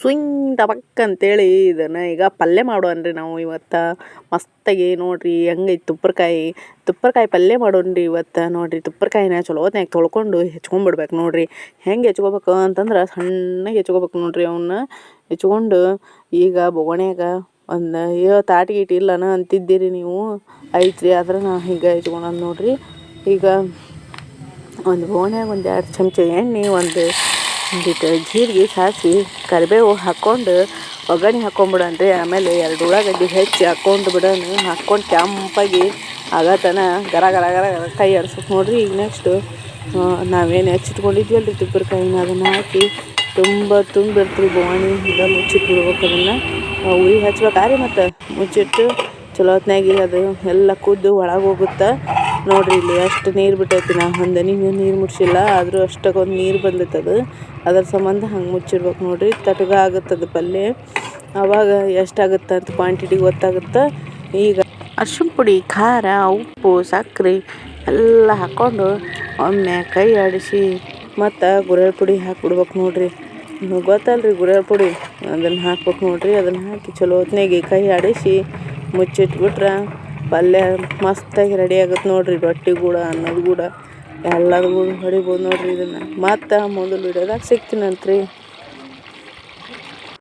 ಸುಯಿಂಗ್ ಟಬಕ್ ಅಂತೇಳಿ ಇದನ್ನು ಈಗ ಪಲ್ಯ ಮಾಡೋಣ್ರಿ ನಾವು ಇವತ್ತು. ಮಸ್ತಾಗಿ ನೋಡಿರಿ ಹೆಂಗೈತೆ ತುಪ್ಪರಕಾಯಿ. ತುಪ್ಪರಕಾಯಿ ಪಲ್ಯ ಮಾಡೋಣ್ರಿ ಇವತ್ತು ನೋಡಿರಿ. ತುಪ್ಪರಕಾಯಿನ ಚಲೋ ಹೊತ್ನ್ಯಾಗ ತೊಳ್ಕೊಂಡು ಹೆಚ್ಕೊಂಡ್ಬಿಡ್ಬೇಕು ನೋಡಿರಿ. ಹೆಂಗೆ ಹೆಚ್ಕೋಬೇಕು ಅಂತಂದ್ರೆ ಸಣ್ಣಗೆ ಹೆಚ್ಕೋಬೇಕು ನೋಡಿರಿ ಅವನ್ನ ಹೆಚ್ಕೊಂಡು ಈಗ ಬೊಗಣ್ಯಾಗ ಒಂದು, ಅಯ್ಯೋ, ತಾಟ್ ಗೀಟ್ ಇಲ್ಲನ? ಅಂತಿದ್ದೀರಿ ನೀವು. ಐತ್ರಿ ಆದ್ರೆ ನಾ ಈಗ ಹೆಚ್ಕೊಳೋದು ನೋಡಿರಿ. ಈಗ ಒಂದು ಬೋಣ್ಯಾಗ ಒಂದು ಎರಡು ಚಮಚ ಎಣ್ಣೆ, ಒಂದು ಒಂದಿಟ್ಟು ಜೀರಿಗೆ ಸಾಸಿ ಕರಿಬೇವು ಹಾಕ್ಕೊಂಡು ಒಗ್ಗರಣೆ ಹಾಕ್ಕೊಂಬಿಡನ್ರಿ ಆಮೇಲೆ ಎರಡು ಉಳ್ಳಾಗಡ್ಡಿ ಹೆಚ್ಚಿ ಹಾಕ್ಕೊಂಡು ಬಿಡೋಣ. ಹಾಕ್ಕೊಂಡು ಕೆಂಪಾಗಿ ಆಗತನ ಗರ ಗರ ಗರ ಗರ ಕೈ ಆಡ್ಸ್ಬೇಕು ನೋಡಿರಿ. ಈಗ ನೆಕ್ಸ್ಟು ನಾವೇನು ಹೆಚ್ಚಿಟ್ಕೊಂಡಿದ್ವಲ್ಲ ರೀ ತುಪ್ಪರಕಾಯಿನ ಅದನ್ನು ಹಾಕಿ ತುಂಬ ತುಂಬಿಡ್ತೀವಿ ಬೋಣಿ ಈಗ ಮುಚ್ಚಿಟ್ಟು ಬಿಡ್ಬೇಕು ಅದನ್ನು ಹಚ್ಬೇಕಾ. ರೀ ಮತ್ತು ಮುಚ್ಚಿಟ್ಟು ಚಲೋ ಹೊತ್ನಾಗಿ ಅದು ಎಲ್ಲ ಕುದ್ದು ಒಳಗೆ ಹೋಗುತ್ತೆ ನೋಡಿರಿ ಇಲ್ಲಿ ಎಷ್ಟು ನೀರು ಬಿಟ್ಟೈತಿ ನಾ ಹನಿನೂ ನೀರು ಮುಟ್ಸಿಲ್ಲ ಆದರೂ ಅಷ್ಟಕ್ಕೊಂದು ನೀರು ಬಂದೈತೆ ಅದು. ಅದ್ರ ಸಂಬಂಧ ಹಂಗೆ ಮುಚ್ಚಿಡ್ಬೇಕು ನೋಡ್ರಿ. ತಟಗ ಆಗುತ್ತದು ಪಲ್ಯ. ಆವಾಗ ಎಷ್ಟಾಗುತ್ತೆ ಅಂತ ಕ್ವಾಂಟಿಟಿ ಗೊತ್ತಾಗುತ್ತೆ. ಈಗ ಅರ್ಶಿಣ ಪುಡಿ, ಖಾರ, ಉಪ್ಪು ಸಕ್ಕರೆ ಎಲ್ಲ ಹಾಕ್ಕೊಂಡು ಒಮ್ಮೆ ಕೈ ಆಡಿಸಿ ಮತ್ತು ಗುರೆಳ್ ಪುಡಿ ಹಾಕ್ಬಿಡ್ಬೇಕು ನೋಡ್ರಿ. ನಿಮಗೆ ಗೊತ್ತಲ್ಲ ರೀ ಗುರೆಳ್ ಪುಡಿ? ಅದನ್ನು ಹಾಕ್ಬೇಕು ನೋಡ್ರಿ. ಅದನ್ನು ಹಾಕಿ ಚಲೋ ಹೊತ್ನಾಗೆ ಕೈ ಆಡಿಸಿ ಮುಚ್ಚಿಟ್ಬಿಟ್ರೆ ಪಲ್ಯ ಮಸ್ತಾಗಿ ರೆಡಿ ಆಗುತ್ತೆ ನೋಡಿರಿ, ರೊಟ್ಟಿ ಕೂಡ, ಅನ್ನದ ಕೂಡ ಎಲ್ಲದ್ರ ಕೂಡ ಹೊಡಿಬೋದು ನೋಡಿರಿ ಇದನ್ನು. ಮತ್ತು ಮುಂದಿನ ವಿಡಿಯೋದಾಗ ಸಿಗ್ತೀನಂತ್ರಿ